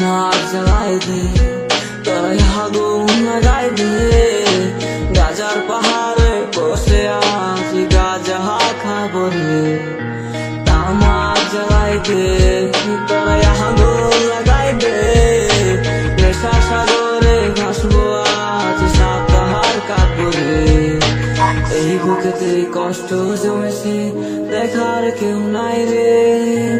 জ্বালাই দে তোরা আগুন লাগাই দে গাজার পাহাড়ে বসে আছি, গাজা খাব রে আমার জ্বালাই দে তোরা আগুন লাগাই দে নেশা সাগরে ভাসবো আজ, সাতাহার কাটবো রে এই বুকেতে কষ্ট জমেছে, দেখার কেউ নাই রে।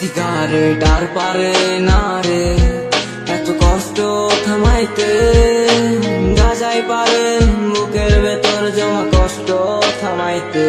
সিগারেট ডার পারে না রে। এত কষ্ট থামাইতে গাজাই পারে। মুখের ভেতর জমা কষ্ট থামাইতে।